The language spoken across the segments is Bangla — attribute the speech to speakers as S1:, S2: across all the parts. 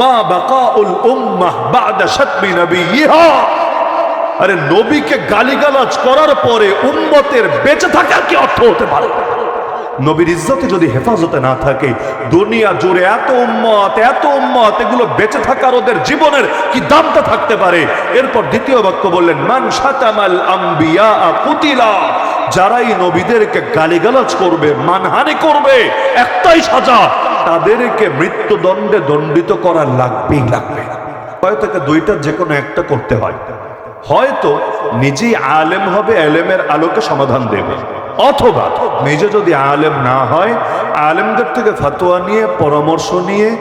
S1: মা বাকাউল উম্মাহ বাদা শাতমি নবিয়্যিহা আরে নবীকে গালিগালাজ করার পরে উম্মতের বেঁচে থাকার কি অর্থ হতে পারে? নবীর ইজ্জতে যদি হেফাজতে না থাকে, দুনিয়া জুড়ে এত উম্মত এত উম্মত, এগুলো বেঁচে থাকার ওদের জীবনের কি দামটা থাকতে পারে? এরপর দ্বিতীয় বাক্য বললেন, মান সাতামাল আম্বিয়া কুতিলা। যারাই নবীদেরকে গালিগালাজ করবে, মানহানি করবে, একটাই সাজা তাদেরকে মৃত্যুদণ্ডে দণ্ডিত করা লাগবেই লাগবে। হয়তো দুইটার যে কোনো একটা করতে হয়। হয়তো নিজেই আলেম হবে আলেমের আলোকে সমাধান দেবে। অথবা নিজে যদি আলেম না হয়, আলেমদের থেকে ফাতোয়া নিয়ে, পরামর্শ নিয়ে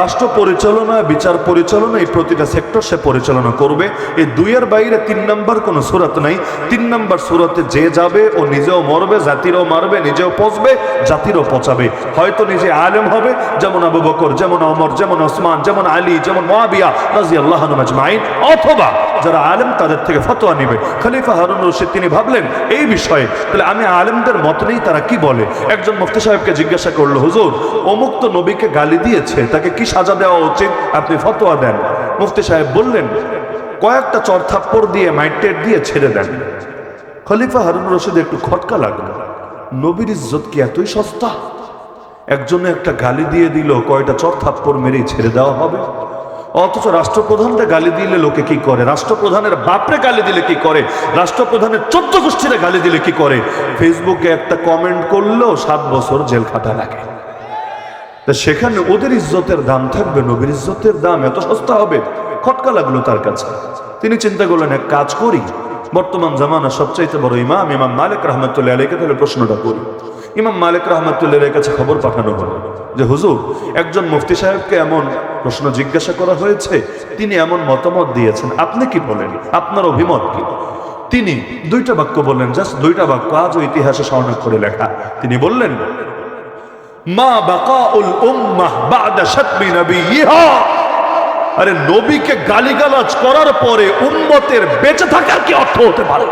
S1: রাষ্ট্র পরিচালনা, বিচার পরিচালনা, এই প্রতিটা সেক্টর সে পরিচালনা করবে। এই দুইয়ের বাইরে তিন নাম্বার কোনো সুরত নাই। তিন নাম্বার সুরতে যে যাবে, ও নিজেও মরবে, জাতিরও মারবে, নিজেও পচবে, জাতিরও পচাবে। হয়তো নিজে আলেম হবে, যেমন আবু বকর, যেমন অমর যেমন ওসমান, যেমন আলী, যেমন মহাবিয়া রাজি আল্লাহ মাজমাইন অথবা যারা আলেম, তাদের থেকে ফতোয়া নিবে। খলিফা হারুন রশিদ, তিনি ভাবলেন, এই বিষয়ে, তাহলে আমি আলেমদের মত নেই, তারা কি বলে? একজন মুফতি সাহেবকে জিজ্ঞাসা করল, হুজুর, অমুক তো নবীকে গালি দিয়েছে, তাকে কি সাজা দেওয়া উচিত? আপনি ফতোয়া দেন। মুফতি সাহেব বললেন, কয়েকটা চর থাপ্পড় দিয়ে মাইটের দিয়ে ছেড়ে দেন। খলিফা হারুন রশিদ একটু খটকা লাগল। নবীর ইজ্জত কি এতই সস্তা? একজনে একটা গালি দিয়ে দিল, কয়টা চর থাপ্পড় মেরেই ছেড়ে দেওয়া হবে? অথচ রাষ্ট্রপ্রধানরা গালি দিলে লোকে কি করে? রাষ্ট্রপ্রধানের বাপরে গালি দিলে কি করে? রাষ্ট্রপ্রধানের চোদ্দ গোষ্ঠীরা গালি দিলে কি করে? ফেসবুকে একটা কমেন্ট করলেও সাত বছর জেল খাটা লাগে। তা সেখানে ওদের ইজ্জতের দাম থাকবে, নবীর ইজ্জতের দাম এত সস্তা হবে? খটকা লাগল তার কাছে। তিনি চিন্তা করলেন, এক কাজ করি। বর্তমান জামানা সবচাইতে বড় ইমাম ইমাম মালিক রহমতুল্লাহ আলীকে তাহলে প্রশ্নটা করি। ইমাম মালিক রহমতুল্লাহ কাছে খবর পাঠানো হলো যে, হুজুর, একজন মুফতি সাহেবকে এমন প্রশ্ন জিজ্ঞাসা করা হয়েছে, তিনি এমন মতামত দিয়েছেন। আপনি কি বলেন? আপনার অভিমত কি? তিনি দুইটা বাক্য বললেন, জাস্ট দুইটা বাক্য আজও ইতিহাসে স্বর্ণাক্ষরে লেখা। তিনি বললেন মা বাকাউল উম্মাহ বাদা শাতমি নবিয়্যিহা আরে নবীকে গালিগালাজ করার পরে উম্মতের বেঁচে থাকার কি অর্থ হতে পারে?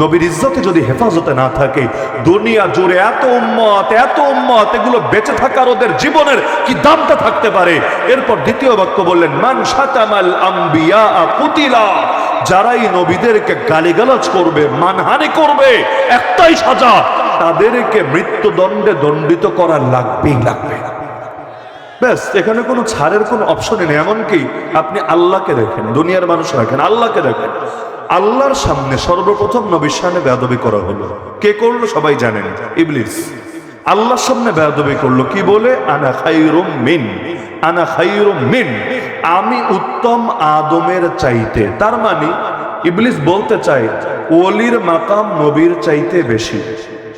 S1: নবীর ইজ্জতে যদি হেফাজতে না থাকে, দুনিয়া জুড়ে এত উম্মত এত উম্মত, এগুলো বেঁচে থাকার ওদের জীবনের কি দামটা থাকতে পারে? এরপর দ্বিতীয় বাক্য বললেন, মান শাতামাল আম্বিয়া কুতিলা। যারাই নবীদেরকে গালিগালাজ করবে, মানহানি করবে, একটাই সাজা তাদেরকে মৃত্যুদণ্ডে দণ্ডিত করা লাগবেই লাগবে। ব্যাস, এখানে কোনো ছাড়ের কোনো অপশনই নেই, এমনকি আপনি আল্লাহকে দেখেন, দুনিয়ার মানুষ রাখেন আল্লাহকে দেখেন। আল্লাহর সামনে সর্বপ্রথম নবীর সামনে বেয়াদবি করা হলো। কে করল সবাই জানেন, ইবলিস। আল্লাহর সামনে বেয়াদবি করল, কি বলে? আনা খাইরুম মিন, আনা খাইরুম মিন। আমি উত্তম আদমের চাইতে, তার মানে ইবলিস বলতে চাই ওলির মাকাম নবীর চাইতে বেশি।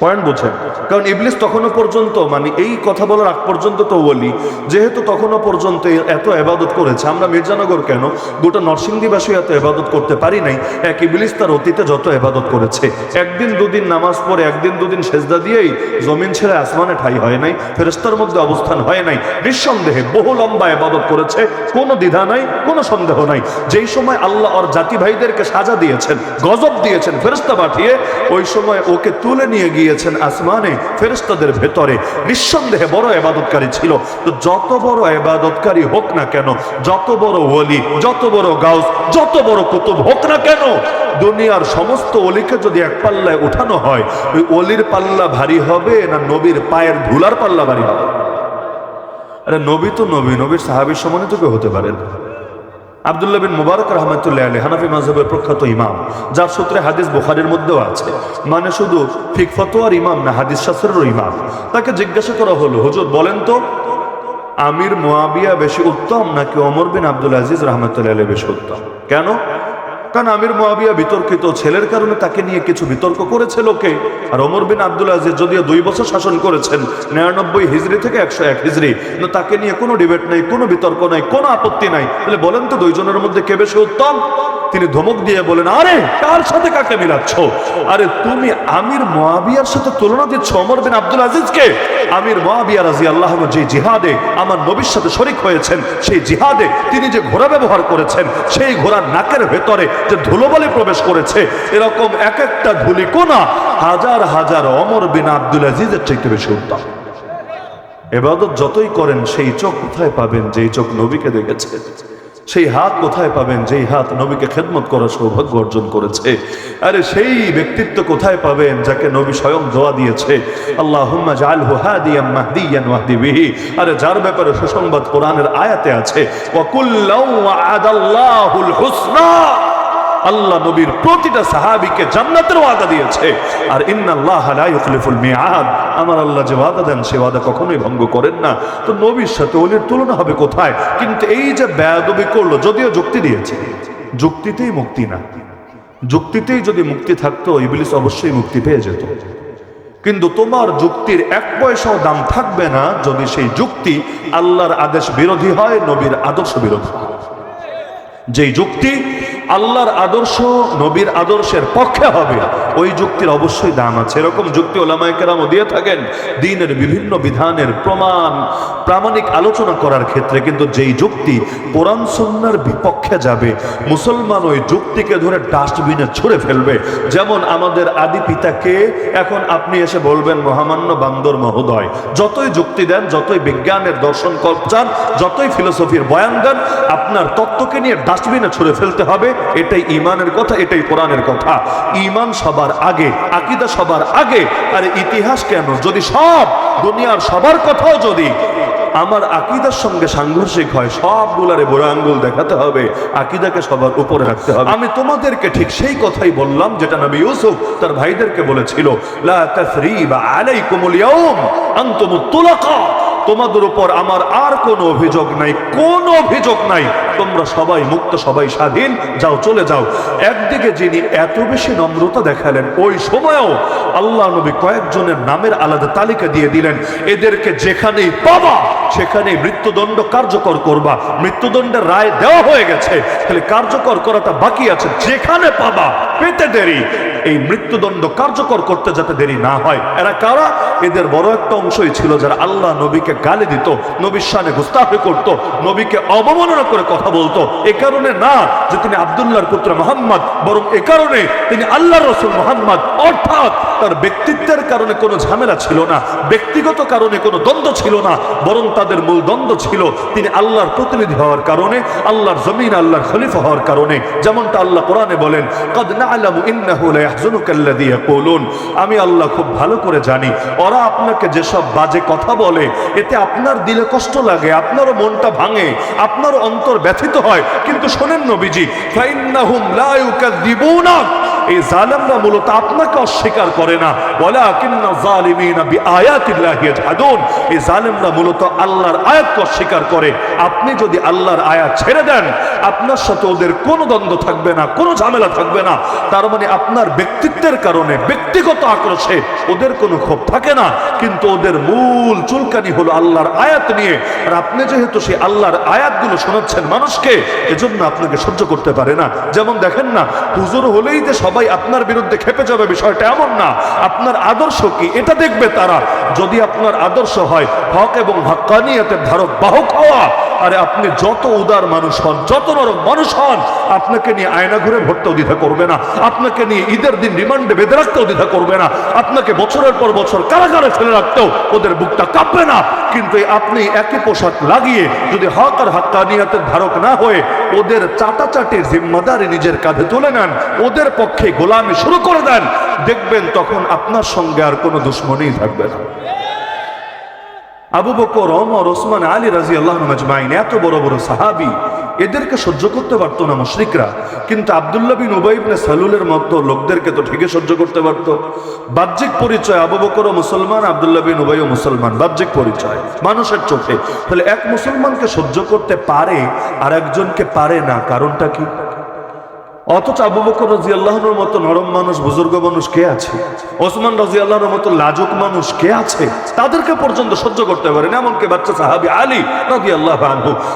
S1: পয়েন্ট বোঝেন কারণ ইবলিস তখনও পর্যন্ত মানে এই কথা বলার আগ পর্যন্ত তো বলি যেহেতু তখনও পর্যন্ত এত এবাদত করেছে, আমরা মির্জানগর কেন? গোটা নরসিংদীবাসী এত এবাদত করতে পারি নাই, এক ইবলিস তার অতীতে যত এবাদত করেছে। একদিন দুদিন নামাজ পড়ে, একদিন দুদিন সেজদা দিয়েই জমিন ছেড়ে আসমানে ঠাই হয় নাই ফেরেস্তার মধ্যে অবস্থান হয় নাই। নিঃসন্দেহে বহু লম্বা এবাদত করেছে, কোনো দ্বিধা নাই, কোনো সন্দেহ নাই। যেই সময় আল্লাহ ওর জাতি ভাইদেরকে সাজা দিয়েছেন, গজব দিয়েছেন ফেরেস্তা পাঠিয়ে, ওই সময় ওকে তুলে নিয়ে গিয়ে দিয়েছেন আসমানে ফেরেস্তাদের ভেতরে। নিঃসন্দেহে বড় এবাদতকারী ছিল। তো যত বড় এবাদতকারী হোক না কেন, যত বড় ওলি, যত বড় গাউস, যত বড় কুতুব হোক না কেন, দুনিয়ার সমস্ত অলিকে যদি এক পাল্লায় উঠানো হয়, ওই অলির পাল্লা ভারী হবে না নবীর পায়ের ধুলার পাল্লা ভারী হবে? আরে নবী তো নবী, নবীর সাহাবির সমানিত কেউ হতে পারেন আবদুল্লাহ বিন মুবারক রহমতুল্লাহ আলী হানাফি মাহবের প্রখ্যাত ইমাম, যার সূত্রে হাদিস বোখারের মধ্যেও আছে। মানে শুধু ফিক ফতোয়ার ইমাম না, হাদিস শাস্ত্রেরও ইমাম। তাকে জিজ্ঞাসা করা হলো, হুজুর, বলেন তো, আমির মোয়াবিয়া বেশি উত্তম নাকি অমর বিন আব্দুল আজিজ রহমতুল্লাহ আলী বেশি উত্তম? কেন? কারণ আমির মোয়াবিয়া বিতর্কিত ছেলের কারণে তাকে নিয়ে কিছু বিতর্ক করেছে লোকে। আর ওমর বিন আব্দুল আজিজ যদিও দুই বছর শাসন করেছেন, নিরানব্বই হিজড়ি থেকে একশো এক হিজড়ি কিন্তু তাকে নিয়ে কোনো ডিবেট নেই, কোনো বিতর্ক নাই, কোনো আপত্তি নাই। তাহলে বলেন তো দুইজনের মধ্যে কে বেশি উত্তম? তিনি ধমক দিয়ে বলেন, আরে, কার সাথে কাকে মিলাচ্ছ? আরে, তুমি আমির মোয়াবিয়ার সাথে তুলনা দিচ্ছ অমর বিন আব্দুল আজিজকে? আমির মোয়াবিয়া রাজি আল্লাহ যে জিহাদে আমার নবীর সাথে শরিক হয়েছেন, সেই জিহাদে তিনি যে ঘোড়া ব্যবহার করেছেন, সেই ঘোড়ার নাকের ভেতরে যে ধুলোবলে প্রবেশ করেছে। এরকম এক একটা ধুলি কোনা হাজার হাজার অমর বিন আব্দুল আজিজের চাইতে বেশি উত্তম। এবাদত যতই করেন, সেই চোখ কোথায় পাবেন? যেই চোখ নবীকে দেখেছে, সেই হাত কোথায় পাবেন? যেই হাত নবীকে খেদমত করার সৌভাগ্য অর্জন করেছে। আরে সেই ব্যক্তিত্ব কোথায় পাবেন যাকে নবী স্বয়ং দোয়া দিয়েছে? আল্লাহুম্মা আরে যার ব্যাপারে সুসংবাদ কোরআনের আয়াতে আছে হুসনা। আল্লাহ নবীর প্রতিটা সাহাবীকে জান্নাতের ওয়াদা দিয়েছে। আর ইন্নাল্লাহ ইউখলিফুল মিআদ। আমার আল্লাহ যে ওয়াদা দেন, সে ওয়াদা কখনোই ভঙ্গ করেন না। তো নবীর সাথে ওলির তুলনা হবে কোথায়? কিন্তু এই যে বেয়াদবি করল, যদিও যুক্তি দিয়েছে। যুক্তিতেই মুক্তি না। যুক্তিতেই যদি মুক্তি থাকতো, ইবলিস অবশ্যই মুক্তি পেয়ে যেত। কিন্তু তোমার যুক্তির এক পয়সাও দাম থাকবে না যদি সেই যুক্তি আল্লাহর আদেশ বিরোধী হয়, নবীর আদর্শ বিরোধী যেই যুক্তি আল্লাহর আদর্শ, নবীর আদর্শের পক্ষে হবে। ওই যুক্তির অবশ্যই দাম আছে। এরকম যুক্তি ওলামায় কেরামও দিয়ে থাকেন, দিনের বিভিন্ন বিধানের প্রমাণ, প্রামাণিক আলোচনা করার ক্ষেত্রে। কিন্তু যেই যুক্তি কোরআন সন্ন্যার বিপক্ষে যাবে, মুসলমান ওই যুক্তিকে ধরে ডাস্টবিনে ছুঁড়ে ফেলবে। যেমন আমাদের আদি পিতাকে এখন আপনি এসে বলবেন, মহামান্য বান্দর মহোদয়, যতই যুক্তি দেন, যতই বিজ্ঞানের দর্শন চান যতই ফিলোসফির বয়ান দেন, আপনার তত্ত্বকে নিয়ে ডাস্টবিনে ছুঁড়ে ফেলতে হবে। এটাই ইমানের কথা, এটাই কোরআনের কথা। ইমান সবার আগে, আকিদা সবার আগে, আর ইতিহাস কেন? যদি সব, দুনিয়ার সবার কথাও যদি, আমার আকিদার সঙ্গে সাংঘর্ষিক হয়, সবগুলারে বুড়ো আঙ্গুল দেখাতে হবে, আকিদাকে সবার উপরে রাখতে হবে। আমি তোমাদেরকে ঠিক সেই কথাই বললাম, যেটা নবী ইউসুফ তার ভাইদেরকে বলেছিল, লা তাসরিবা আলাইকুমুল ইয়াউম, আনতুমুত তুলাকা। তোমাদের উপর আমার আর কোনো অভিযোগ নাই, কোন অভিযোগ নাই। তোমরা সবাই মুক্ত, সবাই স্বাধীন, যাও, চলে যাও। একদিকে যিনি এত বেশি নম্রতা দেখালেন, ওই সময়ও আল্লাহ নবী কয়েকজনের নামের আলাদা তালিকা দিয়ে দিলেন, এদেরকে যেখানেই পাবা সেখানেই মৃত্যুদণ্ড কার্যকর করবা। মৃত্যুদণ্ডের রায় দেওয়া হয়ে গেছে। খালি কার্যকর করাটা বাকি আছে। যেখানে পাবা, পেতে দেরি। এই মৃত্যুদণ্ড কার্যকর করতে যাতে দেরি না হয়। এরা কারা? এদের বড় একটা অংশই ছিল যারা আল্লাহ নবীকে গালি দিত, নবীর সানে গুস্তাফি করত, নবীকে অবমাননা করে কথা বলতো। এ কারণে না যে তিনি আবদুল্লাহর পুত্র মোহাম্মদ, বরং এ কারণে তিনি আল্লাহর রসুল মোহাম্মদ। অর্থাৎ তার ব্যক্তিত্বের কারণে কোনো ঝামেলা ছিল না, ব্যক্তিগত কারণে কোনো দ্বন্দ্ব ছিল না, বরং তাদের মূল দ্বন্দ্ব ছিল তিনি আল্লাহর প্রতিনিধি হওয়ার কারণে, আল্লাহর জমিন, আল্লাহর খলিফা হওয়ার কারণে। যেমনটা আল্লাহ কোরআনে বলেন আমি আল্লাহ খুব ভালো করে জানি, ওরা আপনাকে যেসব বাজে কথা বলে, এতে আপনার দিলে কষ্ট লাগে, আপনারও মনটা ভাঙে, আপনারও অন্তর ব্যথিত হয়। কিন্তু শোনেন নবীজি লা ইউকাযযিবুনাক এই জালেমরা মূলত আপনাকে অস্বীকার করে না। বলা কিন্না জালিমিনা বি আয়াতিল্লাহি ইয়াজহাদুন। এই জালেমরা মূলত আল্লাহর আয়াতকে অস্বীকার করে। আপনি যদি আল্লাহর আয়াত ছেড়ে দেন, আপনার সাথে ওদের কোনো দ্বন্দ্ব থাকবে না, কোনো ঝামেলা থাকবে না। তার মানে আপনার ব্যক্তিত্বের কারণে, ব্যক্তিগত আক্রোশে ওদের কোনো ক্ষোভ থাকে না। কিন্তু ওদের মূল চুলকানি হলো আল্লাহর আয়াত নিয়ে। আর আপনি যেহেতু সেই আল্লাহর আয়াতগুলো শোনাচ্ছেন মানুষকে, এজন্য আপনাকে সহ্য করতে পারে না। যেমন দেখেন না, হুজুর হলেই যে সবাই আপনার বিরুদ্ধে খেপে যাবে, বিষয়টা এমন না। আপনার আদর্শ কি? এটা দেখবে তারা। যদি আপনার আদর্শ হয়, হক এবং হকানিয়াতের ধারক বাহক হওয়া, আরে আপনি যত উদার মানুষ হন, যত নরম মানুষ হন, আপনাকে নিয়ে আয়না ঘুরে ভরতেও দ্বিধা করবে না। আপনাকে নিয়ে ঈদের দিন রিমান্ডে বেঁধে রাখতেও দ্বিধা করবে না। আপনাকে বছরের পর বছর কারাগারে ফেলে রাখতেও ওদের বুকটা কাঁপবে না। কিন্তু আপনি একই পোশাক লাগিয়ে যদি হক আর হাক্কানিয়াতের ধারক না হয়ে ওদের চাটাচাটির জিম্মাদারি নিজের কাঁধে তুলে নেন, ওদের পক্ষে গোলামি শুরু করে দেন, দেখবেন তখন আপনার সঙ্গে আর কোনো দুশ্মনেই থাকবে না। আবু বকর, ওমর, ওসমান, আলী রাজি আল্লাহ মাজমাইন এত বড় বড় সাহাবি, এদেরকে সহ্য করতে পারতো না মুশরিকরা। কিন্তু আবদুল্লাহ বিন উবাই ইবনে সালুলের মতো লোকদেরকে তো ঠিকই সহ্য করতে পারত। বাহ্যিক পরিচয় আবু বকর মুসলমান, আবদুল্লাহ বিন উবাই মুসলমান, বাহ্যিক পরিচয়, মানুষের চোখে। তাহলে এক মুসলমানকে সহ্য করতে পারে আর একজনকে পারে না, কারণটা কি? অথচ আবু বকর রাজি আল্লাহর মতো নরম মানুষ, বুজুর্গ মানুষ কে আছে? ওসমান রাজি আল্লাহর মতো লাজুক মানুষ কে আছে? তাদেরকে পর্যন্ত সহ্য করতে পারেন, এমনকি বাচ্চা সাহাবি আলী রাজি আল্লাহ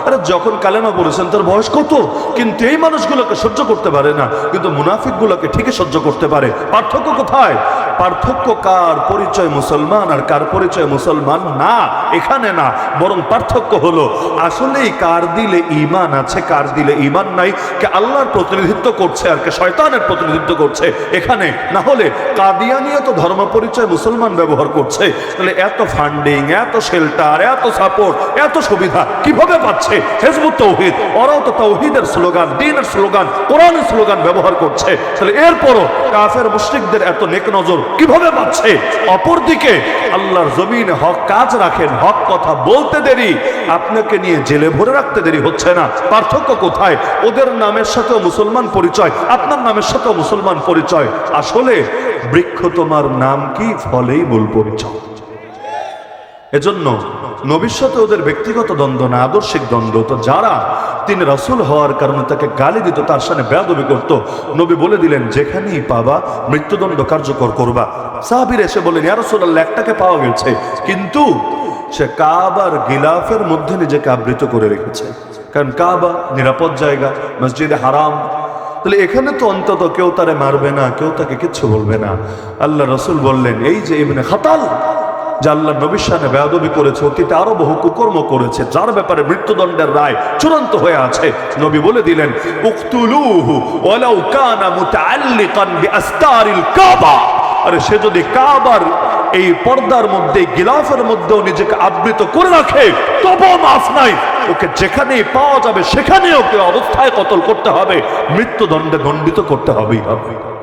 S1: আরে যখন কালেমা বলেছেন তার বয়স কত? কিন্তু এই মানুষগুলোকে সহ্য করতে পারে না, কিন্তু মুনাফিক গুলোকে ঠিকই সহ্য করতে পারে। পার্থক্য কোথায়? পার্থক্য কার পরিচয় মুসলমান আর কার পরিচয় মুসলমান না? এখানে না, বরং পার্থক্য হলো, আসলেই কার দিলে ইমান আছে, কার দিলে ইমান নাই, কে আল্লাহর প্রতিনিধিত্ব করছে আর কে শয়তানের প্রতিনিধিত্ব করছে এখানে। না হলে কাদিয়ানিয়া তো ধর্ম পরিচয় মুসলমান ব্যবহার করছে। তাহলে এত ফান্ডিং এত শেল্টার এত সাপোর্ট এত সুবিধা কীভাবে পাচ্ছে? হেজবুত তৌহিদ, ওরাও তো তৌহিদের স্লোগান, দিনের স্লোগান, কোরআনের স্লোগান ব্যবহার করছে। তাহলে এরপরও কাফের মুশ্রিকদের এত নেক নজর কীভাবে পাচ্ছে অপরদিকে আল্লাহর জমিনে হক কাজ রাখেন, হক কথা বলতে দেরি, আপনাকে নিয়ে জেলে ভরে রাখতে দেরি হচ্ছে না। পার্থক্য কোথায়? ওদের নামের সাথেও মুসলমান পরিচয়, আপনার নামের সাথেও মুসলমান পরিচয়। আসলে বৃক্ষ তোমার নাম কি? ফলেই মূল পরিচয়। এজন্য সাথে ওদের ব্যক্তিগত দ্বন্দ্ব না, আদর্শিক দ্বন্দ্ব। তো যারা তিনি রসুল হওয়ার কারণে তাকে গালি দিত, তার সামনে বেয়াদবি করত। নবী বলে দিলেন, যেখানেই পাবা, মৃত্যুদণ্ড কার্যকর করবা। সাহাবীর এসে বলেন ইয়া রাসূলুল্লাহ, একটাকে পাওয়া গেছে। কিন্তু সে কাবার গিলাফের মধ্যে নিজেকে আবৃত করে রেখেছে। কারণ কাবা নিরাপদ জায়গা, মসজিদে হারাম। তাহলে এখানে তো অন্তত কেউ তারে মারবে না, কেউ তাকে কিচ্ছু বলবে না। আল্লাহ রসুল বললেন, এই যে ইবনে খাতাল যে আল্লাহ বেয়াদবি করেছে, অতীতে আরও বহু কুকর্ম করেছে, যার ব্যাপারে মৃত্যুদণ্ডের রায় চূড়ান্ত হয়ে আছে। নবী বলে দিলেন, উকতুলুহু ওয়ালাউ কানা মুতাআল্লিকান কাবা। আরে সে যদি কাবার এই পর্দার মধ্যে গিলাফের মধ্যেও নিজেকে আবৃত করে রাখে, তবুও মাফ নাই। ওকে যেখানেই পাওয়া যাবে সেখানে ওকে অবস্থায় কতল করতে হবে, মৃত্যুদণ্ডে দণ্ডিত করতে হবেই হবে।